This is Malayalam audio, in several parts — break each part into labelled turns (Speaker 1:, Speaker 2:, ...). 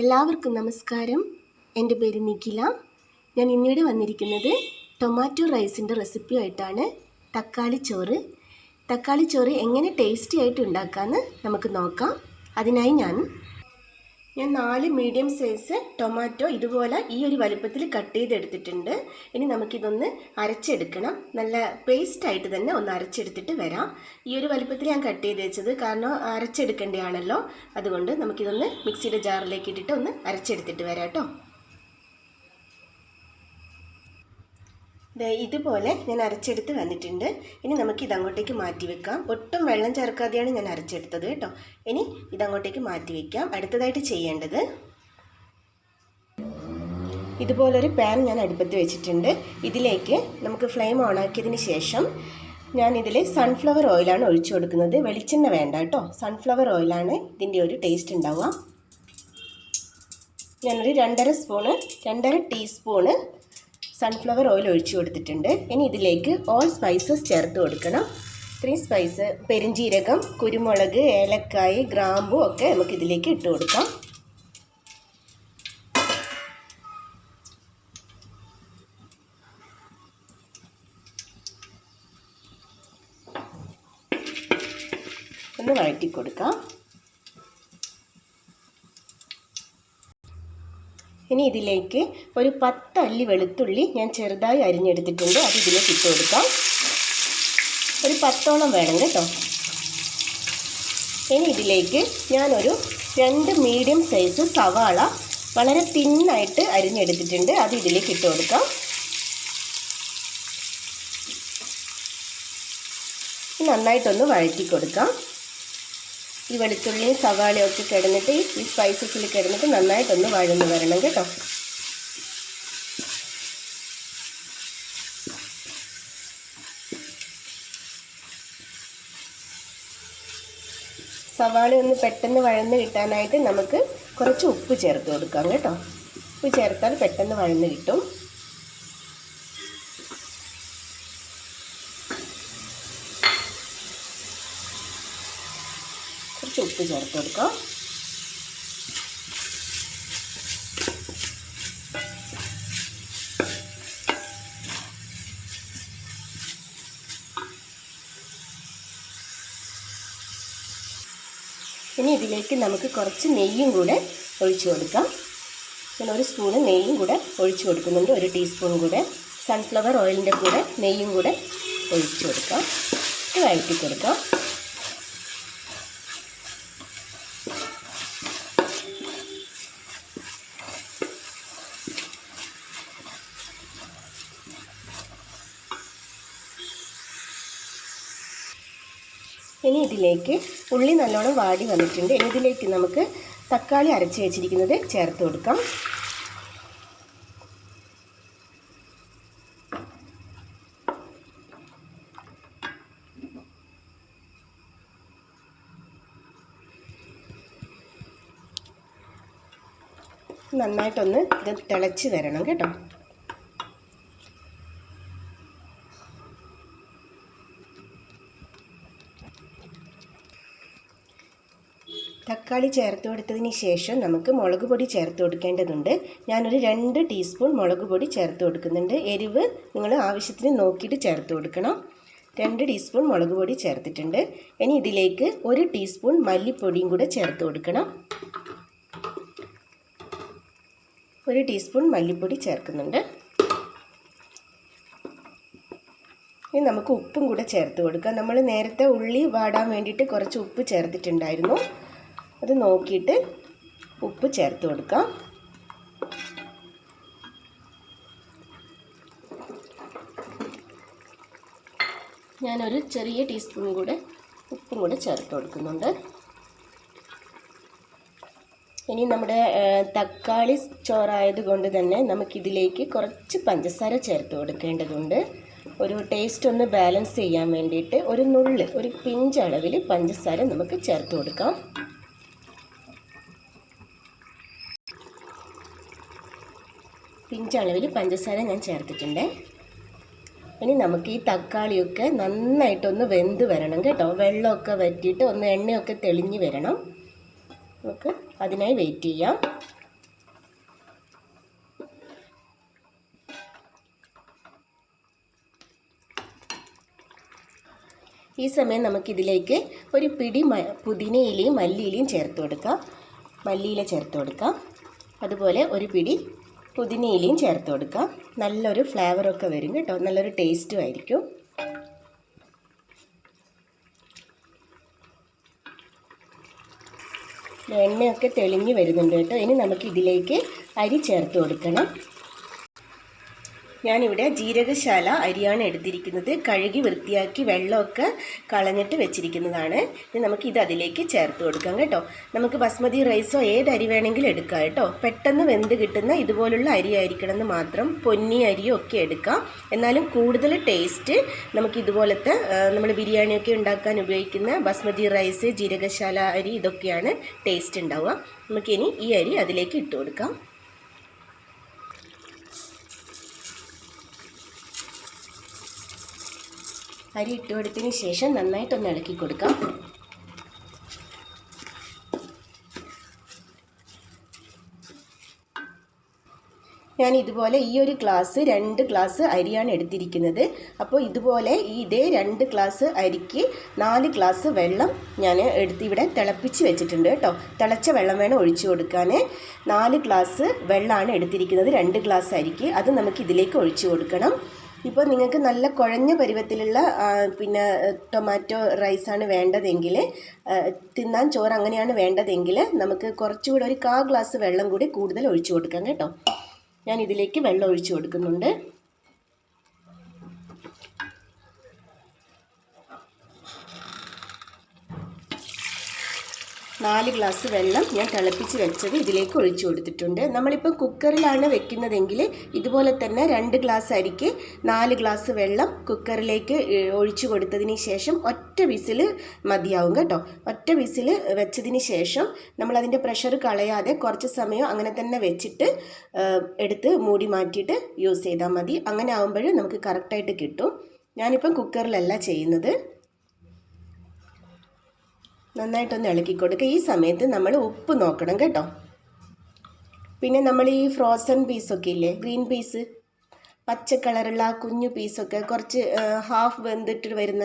Speaker 1: എല്ലാവർക്കും നമസ്കാരം. എന്റെ പേര് നിഖില. ഞാൻ ഇന്നിവിടെ വന്നിരിക്കുന്നത് ടൊമാറ്റോ റൈസിന്റെ റെസിപ്പി ആയിട്ടാണ്. തക്കാളി ചോറ്. തക്കാളി ചോറ് എങ്ങനെ ടേസ്റ്റി ആയിട്ട് ഉണ്ടാക്കാമെന്ന് നമുക്ക് നോക്കാം. അതിനായി ഞാൻ ഞാൻ നാല് മീഡിയം സൈസ് ടൊമാറ്റോ ഇതുപോലെ ഈ ഒരു വലുപ്പത്തിൽ കട്ട് ചെയ്തെടുത്തിട്ടുണ്ട്. ഇനി നമുക്കിതൊന്ന് അരച്ചെടുക്കണം. നല്ല പേസ്റ്റ് ആയിട്ട് തന്നെ ഒന്ന് അരച്ചെടുത്തിട്ട് വരാം. ഈ ഒരു വലുപ്പത്തിൽ ഞാൻ കട്ട് ചെയ്ത് വെച്ചത് കാരണം അരച്ചെടുക്കേണ്ടതാണല്ലോ. അതുകൊണ്ട് നമുക്കിതൊന്ന് മിക്സിയുടെ ജാറിലേക്ക് ഇട്ടിട്ട് ഒന്ന് അരച്ചെടുത്തിട്ട് വരാം കേട്ടോ. ഇതുപോലെ ഞാൻ അരച്ചെടുത്ത് വന്നിട്ടുണ്ട്. ഇനി നമുക്ക് ഇതങ്ങോട്ടേക്ക് മാറ്റി വെക്കാം. ഒട്ടും വെള്ളം ചേർക്കാതെയാണ് ഞാൻ അരച്ചെടുത്തത് കേട്ടോ. ഇനി ഇതങ്ങോട്ടേക്ക് മാറ്റി വെക്കാം. അടുത്തതായിട്ട് ചെയ്യേണ്ടത് ഇതുപോലൊരു പാൻ ഞാൻ അടുപ്പത്ത് വെച്ചിട്ടുണ്ട്. ഇതിലേക്ക് നമുക്ക് ഫ്ലെയിം ഓണാക്കിയതിന് ശേഷം ഞാൻ സൺഫ്ലവർ ഓയിലാണ് ഒഴിച്ചു കൊടുക്കുന്നത്. വെളിച്ചെണ്ണ വേണ്ട കേട്ടോ. സൺഫ്ലവർ ഓയിലാണ് ഇതിന്റെ ഒരു ടേസ്റ്റ് ഉണ്ടാവുക. ഞാനൊരു രണ്ടര സ്പൂണ് രണ്ടര ടീസ്പൂണ് സൺഫ്ലവർ ഓയിൽ ഒഴിച്ചു കൊടുത്തിട്ടുണ്ട്. ഇനി ഇതിലേക്ക് ഓൾ സ്പൈസസ് ചേർത്ത് കൊടുക്കണം. ഇത്രയും സ്പൈസ് പെരിഞ്ജീരകം കുരുമുളക് ഏലക്കായ് ഗ്രാമ്പു ഒക്കെ നമുക്ക് ഇതിലേക്ക് ഇട്ട് കൊടുക്കാം. ഒന്ന് വഴറ്റി കൊടുക്കാം. ഇനി ഇതിലേക്ക് ഒരു പത്ത് അല്ലി വെളുത്തുള്ളി ഞാൻ ചെറുതായി അരിഞ്ഞെടുത്തിട്ടുണ്ട്. അത് ഇതിലേക്ക് ഇട്ട് കൊടുക്കാം. ഒരു പത്തോളം വേണം കേട്ടോ. ഇനി ഇതിലേക്ക് ഞാനൊരു രണ്ട് മീഡിയം സൈസ് സവാള വളരെ തിന്നായിട്ട് അരിഞ്ഞെടുത്തിട്ടുണ്ട്. അത് ഇതിലേക്ക് ഇട്ട് കൊടുക്കാം. നന്നായിട്ടൊന്ന് വഴറ്റി കൊടുക്കാം. ഈ വെളുത്തുള്ളിയും സവാളയും ഒക്കെ കിടന്നിട്ട് ഈ സ്പൈസസിൽ കിടന്നിട്ട് നന്നായിട്ടൊന്ന് വഴന്ന് വരണം കേട്ടോ. സവാള ഒന്ന് പെട്ടെന്ന് വഴന്ന് കിട്ടാനായിട്ട് നമുക്ക് കുറച്ച് ഉപ്പ് ചേർത്ത് കൊടുക്കാം കേട്ടോ. ഉപ്പ് ചേർത്താൽ പെട്ടെന്ന് വഴന്ന് കിട്ടും കുറച്ച് ഉപ്പ് ചേർത്ത് കൊടുക്കാം. ഇനി ഇതിലേക്ക് നമുക്ക് കുറച്ച് നെയ്യും കൂടെ ഒഴിച്ചു കൊടുക്കാം. ഞാൻ ഒരു സ്പൂണ് നെയ്യും കൂടെ ഒഴിച്ചു കൊടുക്കുന്നുണ്ട്. ഒരു ടീസ്പൂൺ കൂടെ. സൺഫ്ലവർ ഓയിലിന്റെ കൂടെ നെയ്യും കൂടെ ഒഴിച്ചു കൊടുക്കാം. വഴറ്റി കൊടുക്കാം. ഇനി ഇതിലേക്ക് ഉള്ളി നല്ലോണം വാടി വന്നിട്ടുണ്ട്. ഇനി ഇതിലേക്ക് നമുക്ക് തക്കാളി അരച്ച് വെച്ചിരിക്കുന്നത് ചേർത്ത് കൊടുക്കാം. നന്നായിട്ടൊന്ന് ഇത് തിളച്ച് വരണം കേട്ടോ. തക്കാളി ചേർത്ത് കൊടുത്തതിന് ശേഷം നമുക്ക് മുളക് പൊടി ചേർത്ത് കൊടുക്കേണ്ടതുണ്ട്. ഞാനൊരു രണ്ട് ടീസ്പൂൺ മുളക് പൊടി ചേർത്ത് കൊടുക്കുന്നുണ്ട്. എരിവ് നിങ്ങൾ ആവശ്യത്തിന് നോക്കിയിട്ട് ചേർത്ത് കൊടുക്കണം. രണ്ട് ടീസ്പൂൺ മുളക് പൊടി ചേർത്തിട്ടുണ്ട്. ഇനി ഇതിലേക്ക് ഒരു ടീസ്പൂൺ മല്ലിപ്പൊടിയും കൂടെ ചേർത്ത് കൊടുക്കണം. ഒരു ടീസ്പൂൺ മല്ലിപ്പൊടി ചേർക്കുന്നുണ്ട്. ഇനി നമുക്ക് ഉപ്പും കൂടെ ചേർത്ത് കൊടുക്കാം. നമ്മൾ നേരത്തെ ഉള്ളി വാടാൻ വേണ്ടിയിട്ട് കുറച്ച് ഉപ്പ് ചേർത്തിട്ടുണ്ടായിരുന്നു. അത് നോക്കിയിട്ട് ഉപ്പ് ചേർത്ത് കൊടുക്കാം. ഞാനൊരു ചെറിയ ടീസ്പൂൺ കൂടെ ഉപ്പും കൂടെ ചേർത്ത് കൊടുക്കുന്നുണ്ട്. ഇനി നമ്മുടെ തക്കാളി ചോറായത് കൊണ്ട് തന്നെ നമുക്കിതിലേക്ക് കുറച്ച് പഞ്ചസാര ചേർത്ത് കൊടുക്കേണ്ടതുണ്ട്. ഒരു ടേസ്റ്റ് ഒന്ന് ബാലൻസ് ചെയ്യാൻ വേണ്ടിയിട്ട് ഒരു നുള്ള് ഒരു പിഞ്ച് അളവിൽ പഞ്ചസാര നമുക്ക് ചേർത്ത് കൊടുക്കാം. പിഞ്ചളവിൽ പഞ്ചസാര ഞാൻ ചേർത്തിട്ടുണ്ട്. ഇനി നമുക്ക് ഈ തക്കാളിയൊക്കെ നന്നായിട്ടൊന്ന് വെന്ത് വരണം കേട്ടോ. വെള്ളമൊക്കെ വറ്റിയിട്ട് ഒന്ന് എണ്ണയൊക്കെ തെളിഞ്ഞ് വരണം. നമുക്ക് അതിനായി വെയിറ്റ് ചെയ്യാം. ഈ സമയം നമുക്കിതിലേക്ക് ഒരു പിടി മ പുതിനയിലയും മല്ലിയിലയും ചേർത്ത് കൊടുക്കാം. മല്ലിയില ചേർത്ത് കൊടുക്കാം. അതുപോലെ ഒരു പിടി പുതിനയിലയും ചേർത്ത് കൊടുക്കാം. നല്ലൊരു ഫ്ലേവറൊക്കെ വരും കേട്ടോ. നല്ലൊരു ടേസ്റ്റും ആയിരിക്കും. എണ്ണയൊക്കെ തെളിഞ്ഞു വരുന്നുണ്ട് കേട്ടോ. ഇനി നമുക്ക് ഇതിലേക്ക് അരി ചേർത്ത് കൊടുക്കണം. ഞാനിവിടെ ജീരകശാല അരിയാണ് എടുത്തിരിക്കുന്നത്. കഴുകി വൃത്തിയാക്കി വെള്ളമൊക്കെ കളഞ്ഞിട്ട് വെച്ചിരിക്കുന്നതാണ്. ഇനി നമുക്ക് ഇത് അതിലേക്ക് ചേർത്ത് കൊടുക്കാം കേട്ടോ. നമുക്ക് ബസ്മതി റൈസോ ഏത് അരി വേണമെങ്കിലും എടുക്കാം കേട്ടോ. പെട്ടെന്ന് വെന്ത് കിട്ടുന്ന ഇതുപോലുള്ള അരി ആയിരിക്കണം എന്ന് മാത്രം പൊന്നി അരിയോ ഒക്കെ എടുക്കാം. എന്നാലും കൂടുതൽ ടേസ്റ്റ് നമുക്ക് ഇതുപോലത്തെ നമ്മൾ ബിരിയാണിയൊക്കെ ഉണ്ടാക്കാൻ ഉപയോഗിക്കുന്ന ബസ്മതി റൈസ് ജീരകശാല അരി ഇതൊക്കെയാണ് ടേസ്റ്റ് ഉണ്ടാവുക. നമുക്കിനി ഈ അരി അതിലേക്ക് ഇട്ട് കൊടുക്കാം. അരി ഇട്ട് കൊടുത്തതിന് ശേഷം നന്നായിട്ടൊന്ന് ഇളക്കി കൊടുക്കാം. ഞാൻ ഇതുപോലെ ഈ ഒരു ഗ്ലാസ് രണ്ട് ഗ്ലാസ് അരിയാണ് എടുത്തിരിക്കുന്നത്. അപ്പോൾ ഇതുപോലെ ഈ ഇതേ രണ്ട് ഗ്ലാസ് അരിക്ക് നാല് ഗ്ലാസ് വെള്ളം ഞാൻ എടുത്ത് ഇവിടെ തിളപ്പിച്ച് വെച്ചിട്ടുണ്ട് കേട്ടോ. തിളച്ച വെള്ളം വേണം ഒഴിച്ചു കൊടുക്കാൻ. നാല് ഗ്ലാസ് വെള്ളമാണ് എടുത്തിരിക്കുന്നത് രണ്ട് ഗ്ലാസ് അരിക്ക്. അത് നമുക്ക് ഇതിലേക്ക് ഒഴിച്ചു കൊടുക്കണം. ഇപ്പോൾ നിങ്ങൾക്ക് നല്ല കുഴഞ്ഞ പരുവത്തിലുള്ള പിന്നെ ടൊമാറ്റോ റൈസാണ് വേണ്ടതെങ്കിൽ തിന്നാൻ ചോറ് അങ്ങനെയാണ് വേണ്ടതെങ്കിൽ നമുക്ക് കുറച്ചുകൂടെ ഒരു കാ ഗ്ലാസ് വെള്ളം കൂടി കൂടുതൽ ഒഴിച്ചു കൊടുക്കാം കേട്ടോ. ഞാൻ ഇതിലേക്ക് വെള്ളം ഒഴിച്ചു കൊടുക്കുന്നുണ്ട്. നാല് ഗ്ലാസ് വെള്ളം ഞാൻ തിളപ്പിച്ച് വെച്ചത് ഇതിലേക്ക് ഒഴിച്ചു കൊടുത്തിട്ടുണ്ട്. നമ്മളിപ്പോൾ കുക്കറിലാണ് വെക്കുന്നതെങ്കിൽ ഇതുപോലെ തന്നെ രണ്ട് ഗ്ലാസ് അരിക്ക് നാല് ഗ്ലാസ് വെള്ളം കുക്കറിലേക്ക് ഒഴിച്ചു കൊടുത്തതിന് ശേഷം ഒറ്റ വിസിൽ മതിയാവും കേട്ടോ. ഒറ്റ വിസിൽ വെച്ചതിന് ശേഷം നമ്മളതിന്റെ പ്രഷർ കളയാതെ കുറച്ച് സമയം അങ്ങനെ തന്നെ വെച്ചിട്ട് എടുത്ത് മൂടി മാറ്റിയിട്ട് യൂസ് ചെയ്താൽ മതി. അങ്ങനെ ആകുമ്പോൾ നമുക്ക് കറക്റ്റായിട്ട് കിട്ടും. ഞാനിപ്പം കുക്കറിലല്ല ചെയ്യുന്നത്. നന്നായിട്ടൊന്ന് ഇളക്കി കൊടുക്കുക ഈ സമയത്ത് നമ്മൾ ഉപ്പ് നോക്കണം കേട്ടോ. പിന്നെ നമ്മൾ ഈ ഫ്രോസൺ പീസൊക്കെ ഇല്ലേ ഗ്രീൻ പീസ് പച്ച കളറുള്ള കുഞ്ഞു പീസൊക്കെ കുറച്ച് ഹാഫ് വെന്തിട്ട് വരുന്ന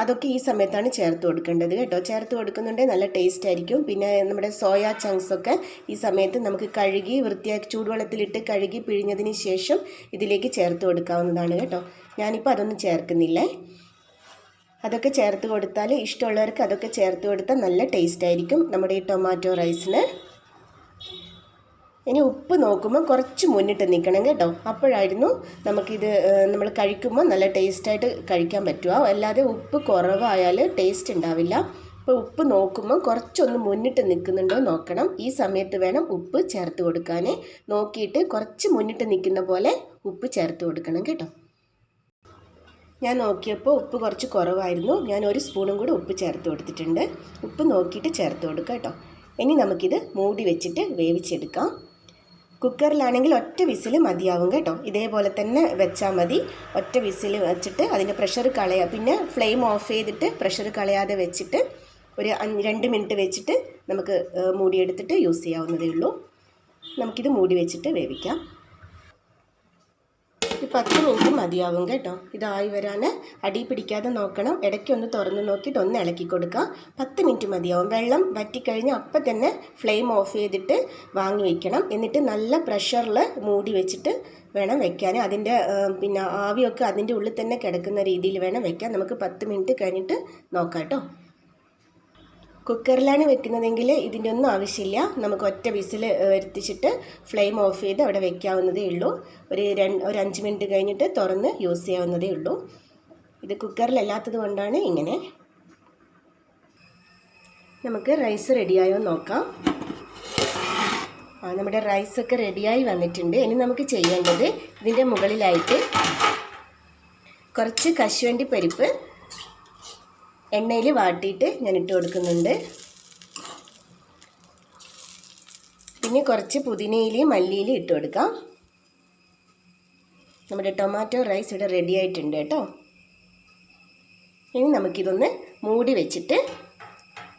Speaker 1: അതൊക്കെ ഈ സമയത്താണ് ചേർത്ത് കൊടുക്കേണ്ടത് കേട്ടോ. ചേർത്ത് കൊടുക്കുന്നുണ്ടെങ്കിൽ നല്ല ടേസ്റ്റ് ആയിരിക്കും. പിന്നെ നമ്മുടെ സോയാ ചങ്ക്സൊക്കെ ഈ സമയത്ത് നമുക്ക് കഴുകി വൃത്തിയാക്കി ചൂടുവെള്ളത്തിലിട്ട് കഴുകി പിഴിഞ്ഞതിന് ശേഷം ഇതിലേക്ക് ചേർത്ത് കൊടുക്കാവുന്നതാണ് കേട്ടോ. ഞാനിപ്പോൾ അതൊന്നും ചേർക്കുന്നില്ലേ? അതൊക്കെ ചേർത്ത് കൊടുത്താൽ ഇഷ്ടമുള്ളവർക്ക് അതൊക്കെ ചേർത്ത് കൊടുത്താൽ നല്ല ടേസ്റ്റ് ആയിരിക്കും നമ്മുടെ ഈ ടൊമാറ്റോ റൈസിന് ഇനി ഉപ്പ് നോക്കുമ്പോൾ കുറച്ച് മുന്നിട്ട് നിൽക്കണം കേട്ടോ. അപ്പോഴായിരുന്നു നമുക്കിത് നമ്മൾ കഴിക്കുമ്പോൾ നല്ല ടേസ്റ്റായിട്ട് കഴിക്കാൻ പറ്റുക. അല്ലാതെ ഉപ്പ് കുറവായാൽ ടേസ്റ്റ് ഉണ്ടാവില്ല. അപ്പോൾ ഉപ്പ് നോക്കുമ്പോൾ കുറച്ചൊന്ന് മുന്നിട്ട് നിൽക്കുന്നുണ്ടോ നോക്കണം. ഈ സമയത്ത് വേണം ഉപ്പ് ചേർത്ത് കൊടുക്കാൻ. നോക്കിയിട്ട് കുറച്ച് മുന്നിട്ട് നിൽക്കുന്ന പോലെ ഉപ്പ് ചേർത്ത് കൊടുക്കണം കേട്ടോ. ഞാൻ നോക്കിയപ്പോൾ ഉപ്പ് കുറച്ച് കുറവായിരുന്നു. ഞാൻ ഒരു സ്പൂണും കൂടി ഉപ്പ് ചേർത്ത് കൊടുത്തിട്ടുണ്ട്. ഉപ്പ് നോക്കിയിട്ട് ചേർത്ത് കൊടുക്കുക കേട്ടോ. ഇനി നമുക്കിത് മൂടി വെച്ചിട്ട് വേവിച്ചെടുക്കാം. കുക്കറിലാണെങ്കിൽ ഒറ്റ വിസിൽ മതിയാവും കേട്ടോ. ഇതേപോലെ തന്നെ വെച്ചാൽ മതി. ഒറ്റ വിസിൽ വെച്ചിട്ട് അതിന്റെ പ്രഷർ കളയുക പിന്നെ ഫ്ലെയിം ഓഫ് ചെയ്തിട്ട് പ്രഷർ കളയാതെ വെച്ചിട്ട് ഒരു രണ്ട് മിനിറ്റ് വെച്ചിട്ട് നമുക്ക് മൂടിയെടുത്തിട്ട് യൂസ് ചെയ്യാവുന്നതേ ഉള്ളൂ. നമുക്കിത് മൂടി വെച്ചിട്ട് വേവിക്കാം. ഒരു പത്ത് മിനിറ്റ് മതിയാവും കേട്ടോ. ഇതായി വരാൻ അടി പിടിക്കാതെ നോക്കണം. ഇടയ്ക്കൊന്ന് തുറന്ന് നോക്കിയിട്ട് ഒന്ന് ഇളക്കി കൊടുക്കുക പത്ത് മിനിറ്റ് മതിയാവും. വെള്ളം വറ്റിക്കഴിഞ്ഞ് അപ്പം തന്നെ ഫ്ലെയിം ഓഫ് ചെയ്തിട്ട് വാങ്ങി വയ്ക്കണം എന്നിട്ട് നല്ല പ്രഷറിൽ മൂടി വെച്ചിട്ട് വേണം വെക്കാൻ അതിന്റെ പിന്നെ ആവിയൊക്കെ അതിന്റെ ഉള്ളിൽ തന്നെ കിടക്കുന്ന രീതിയിൽ വേണം വെക്കാൻ. നമുക്ക് പത്ത് മിനിറ്റ് കഴിഞ്ഞിട്ട് നോക്കാം കേട്ടോ. കുക്കറിലാണ് വെക്കുന്നതെങ്കിൽ ഇതിന്റെ ഒന്നും ആവശ്യമില്ല. നമുക്ക് ഒറ്റ വിസിൽ വരുത്തിച്ചിട്ട് ഫ്ലെയിം ഓഫ് ചെയ്ത് അവിടെ വെക്കാവുന്നതേ ഉള്ളൂ. ഒരു രണ്ട് ഒരു അഞ്ച് മിനിറ്റ് കഴിഞ്ഞിട്ട് തുറന്ന് യൂസ് ചെയ്യാവുന്നതേ ഉള്ളൂ. ഇത് കുക്കറിലല്ലാത്തത് കൊണ്ടാണ് ഇങ്ങനെ. നമുക്ക് റൈസ് റെഡിയായോ നോക്കാം. ആ നമ്മുടെ റൈസൊക്കെ റെഡിയായി വന്നിട്ടുണ്ട്. ഇനി നമുക്ക് ചെയ്യേണ്ടത് ഇതിന്റെ മുകളിലായിട്ട് കുറച്ച് കശുവണ്ടി പരിപ്പ് എണ്ണയിൽ വാട്ടിയിട്ട് ഞാൻ ഇട്ട് കൊടുക്കുന്നുണ്ട്. പിന്നെ കുറച്ച് പുതിനയിലയും മല്ലിയിലയും ഇട്ട് കൊടുക്കാം. നമ്മുടെ ടൊമാറ്റോ റൈസ് ഇവിടെ റെഡി ആയിട്ടുണ്ട് കേട്ടോ. ഇനി നമുക്കിതൊന്ന് മൂടി വെച്ചിട്ട്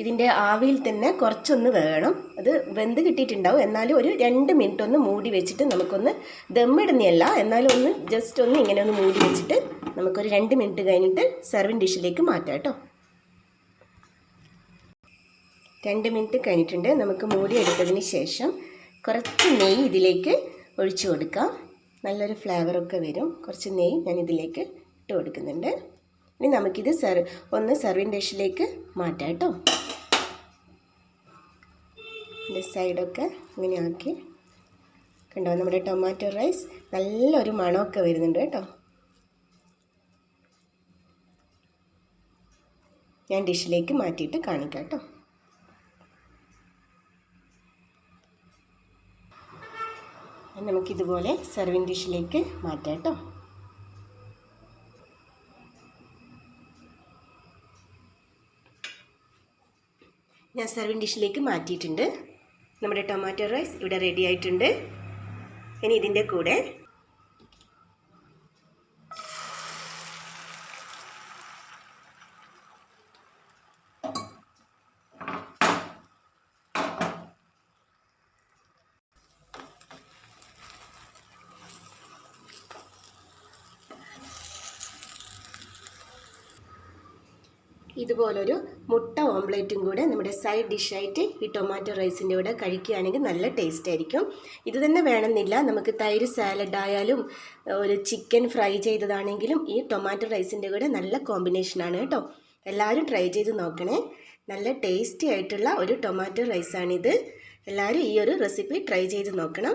Speaker 1: ഇതിന്റെ ആവിയിൽ തന്നെ കുറച്ചൊന്ന് വേണം. അത് വെന്ത് കിട്ടിയിട്ടുണ്ടാവും. എന്നാലും ഒരു രണ്ട് മിനിറ്റ് ഒന്ന് മൂടി വെച്ചിട്ട് നമുക്കൊന്ന് ദമ്മിടുന്നതല്ല എന്നാലും ഒന്ന് ജസ്റ്റ് ഒന്ന് ഇങ്ങനെ ഒന്ന് മൂടി വെച്ചിട്ട് നമുക്കൊരു രണ്ട് മിനിറ്റ് കഴിഞ്ഞിട്ട് സെർവിങ് ഡിഷിലേക്ക് മാറ്റാം കേട്ടോ. രണ്ട് മിനിറ്റ് കഴിഞ്ഞിട്ടുണ്ട്. നമുക്ക് മൂടി എടുത്തതിന് ശേഷം കുറച്ച് നെയ്യ് ഇതിലേക്ക് ഒഴിച്ചു കൊടുക്കാം. നല്ലൊരു ഫ്ലേവറൊക്കെ വരും. കുറച്ച് നെയ്യ് ഞാൻ ഇതിലേക്ക് ഇട്ട് കൊടുക്കുന്നുണ്ട്. ഇനി നമുക്കിത് സെർ ഒന്ന് സെർവിങ് ഡിഷിലേക്ക് മാറ്റാം കേട്ടോ. ഇതിന്റെ സൈഡൊക്കെ ഇങ്ങനെ ആക്കി. കണ്ടോ? നമ്മുടെ ടൊമാറ്റോ റൈസ് നല്ലൊരു മണമൊക്കെ വരുന്നുണ്ട് കേട്ടോ. ഞാൻ ഡിഷിലേക്ക് മാറ്റിയിട്ട് കാണിക്കാം കേട്ടോ. നമുക്കിതുപോലെ സെർവിങ് ഡിഷിലേക്ക് മാറ്റാം കേട്ടോ. ഞാൻ സെർവിങ് ഡിഷിലേക്ക് മാറ്റിയിട്ടുണ്ട്. നമ്മുടെ ടൊമാറ്റോ റൈസ് ഇവിടെ റെഡി ആയിട്ടുണ്ട്. ഇനി ഇതിന്റെ കൂടെ ഇതുപോലൊരു മുട്ട ഓംപ്ലേറ്റും കൂടെ നമ്മുടെ സൈഡ് ഡിഷായിട്ട് ഈ ടൊമാറ്റോ റൈസിന്റെ കൂടെ കഴിക്കുകയാണെങ്കിൽ നല്ല ടേസ്റ്റ് ആയിരിക്കും ഇത് തന്നെ വേണമെന്നില്ല. നമുക്ക് തൈര് സാലഡ് ആയാലും ഒരു ചിക്കൻ ഫ്രൈ ചെയ്തതാണെങ്കിലും ഈ ടൊമാറ്റോ റൈസിന്റെ കൂടെ നല്ല കോമ്പിനേഷനാണ് കേട്ടോ. എല്ലാവരും ട്രൈ ചെയ്ത് നോക്കണേ. നല്ല ടേസ്റ്റി ആയിട്ടുള്ള ഒരു ടൊമാറ്റോ റൈസാണിത്. എല്ലാവരും ഈ ഒരു റെസിപ്പി ട്രൈ ചെയ്ത് നോക്കണം.